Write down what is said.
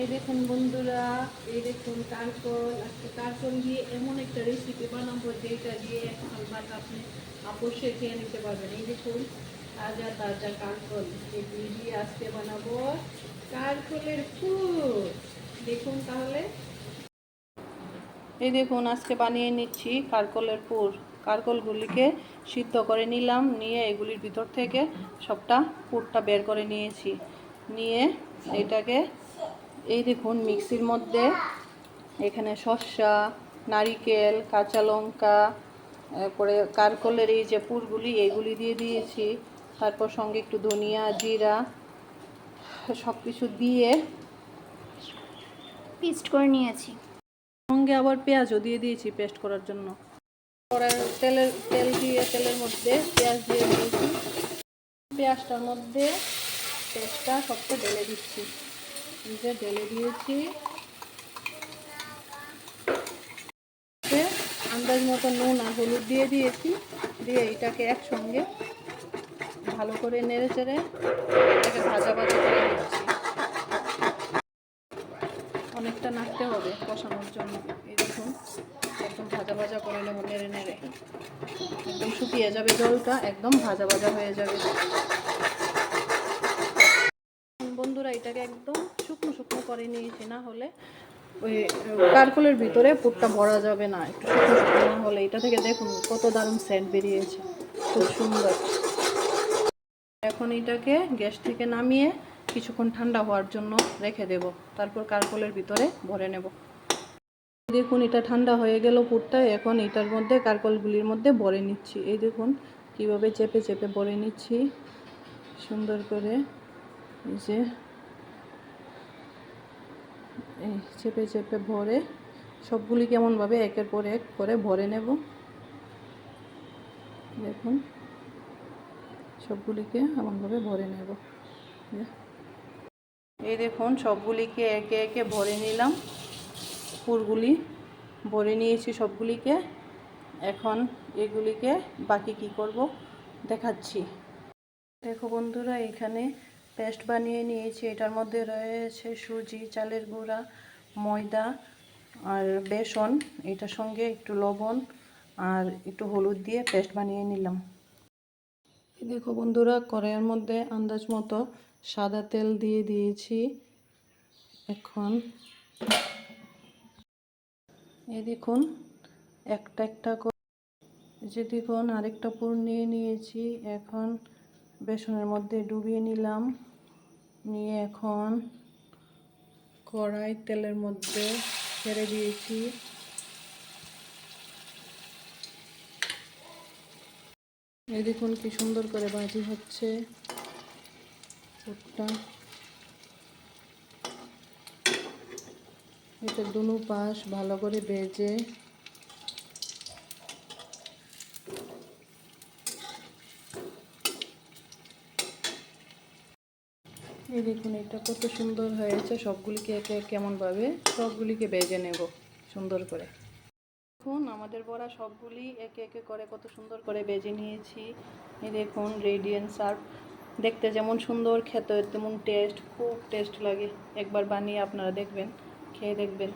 এই দেখুন বন্ধুরা, এই দেখুন কারকল আজকে কারকল দিয়ে এমন একটা রেসিপি বানাবো যেটা দিয়ে এখন ভাত আপনি অবশ্যই খেয়ে নিতে পারবেন। এই দেখুন তাজা তাজা কারকল এগুলি দিয়ে আজকে বানাবো কারকলের ফুল দেখুন তাহলে। এই দেখুন আজকে বানিয়ে নিচ্ছি কারকলের পুর। কারকলগুলিকে সিদ্ধ করে নিলাম, নিয়ে এগুলির ভিতর থেকে সবটা পুরটা বের করে নিয়েছি। নিয়ে এটাকে এই দেখুন মিক্সির মধ্যে এখানে শসা নারিকেল কাঁচা লঙ্কা তারপরে কারকলের এই যে পুরগুলি এইগুলি দিয়ে দিয়েছি। তারপর সঙ্গে একটু ধনিয়া জিরা সব কিছু দিয়ে পিস্ট করে নিয়েছি। সঙ্গে আবার পেঁয়াজও দিয়ে দিয়েছি পেস্ট করার জন্য। পরে তেলের তেল দিয়ে তেলের মধ্যে পেঁয়াজ দিয়ে দিয়েছি। পেঁয়াজটার মধ্যে পেস্টটা সবটা ঢেলে দিচ্ছি। যে ঢেলে দিয়েছি। আন্দাজ মতো নুন আর হলুদ দিয়ে দিয়েছি। দিয়ে এটাকে একসঙ্গে ভালো করে নেড়ে চেড়ে এটাকে ভাজা ভাজা করে নিচ্ছি। অনেকটা নাড়তে হবে কষানোর জন্য। এই দেখুন, একদম ভাজা ভাজা করে নেব নেড়ে নেড়ে। একদম শুকিয়ে যাবে জলটা, একদম ভাজা ভাজা হয়ে যাবে। বন্ধুরা, এটাকে একদম শুকনো করে নিয়েছি, না হলে ওই কারকলের ভিতরে পুরটা ভরা যাবে না, একটু শুকনো শুকনো না হলে। এটা থেকে দেখুন কত দারুণ সেন্ট বেরিয়েছে, খুব সুন্দর। এখন এটাকে গ্যাস থেকে নামিয়ে কিছুক্ষণ ঠান্ডা হওয়ার জন্য রেখে দেব, তারপর কারকলের ভিতরে ভরে নেব। দেখুন এটা ঠান্ডা হয়ে গেল পুরটা, এখন এটার মধ্যে কারকলগুলির মধ্যে ভরে নিচ্ছি। এই দেখুন কীভাবে চেপে চেপে ভরে নিচ্ছি, সুন্দর করে। যে এই চেপে চেপে ভরে সবগুলি কেমনভাবে একের পর এক করে ভরে নেব। দেখুন, সবগুলিকে এমনভাবে ভরে নেব। এই দেখুন, সবগুলিকে একে একে ভরে নিলাম। পুরগুলি ভরে নিয়েছি সবগুলিকে। এখন এগুলিকে বাকি কি করব দেখাচ্ছি। দেখো বন্ধুরা, এখানে পেস্ট বানিয়ে নিয়েছি। এটার মধ্যে রয়েছে সুজি, চালের গুঁড়া, ময়দা আর বেসন। এটার সঙ্গে একটু লবণ আর একটু হলুদ দিয়ে পেস্ট বানিয়ে নিলাম। দেখো বন্ধুরা, কড়াইয়ের মধ্যে আন্দাজ মতো সাদা তেল দিয়ে দিয়েছি এখন। এই দেখুন, একটা একটা করে যে দেখুন, আরেকটা পুর নিয়ে নিয়েছি। এখন বেসনের মধ্যে ডুবিয়ে নিলাম। নিয়ে এখন কড়াই তেলের মধ্যে ছেড়ে দিয়েছি। এই দেখুন কি সুন্দর করে ভাজি হচ্ছে পুরটা এটা দুনো পাশ ভালো করে ভেজে এই দেখুন, এটা কত সুন্দর হয়েছে। সবগুলিকে একে কেমনভাবে সবগুলিকে বেজে নেব সুন্দর করে। দেখুন, আমাদের বড়া সবগুলি একে একে করে কত সুন্দর করে বেজে নিয়েছি। এই দেখুন রেডিয়েন্ট সার্ভ দেখতে যেমন সুন্দর খেতে তেমন টেস্ট খুব টেস্ট লাগে। একবার বানিয়ে আপনারা দেখবেন, খেয়ে দেখবেন।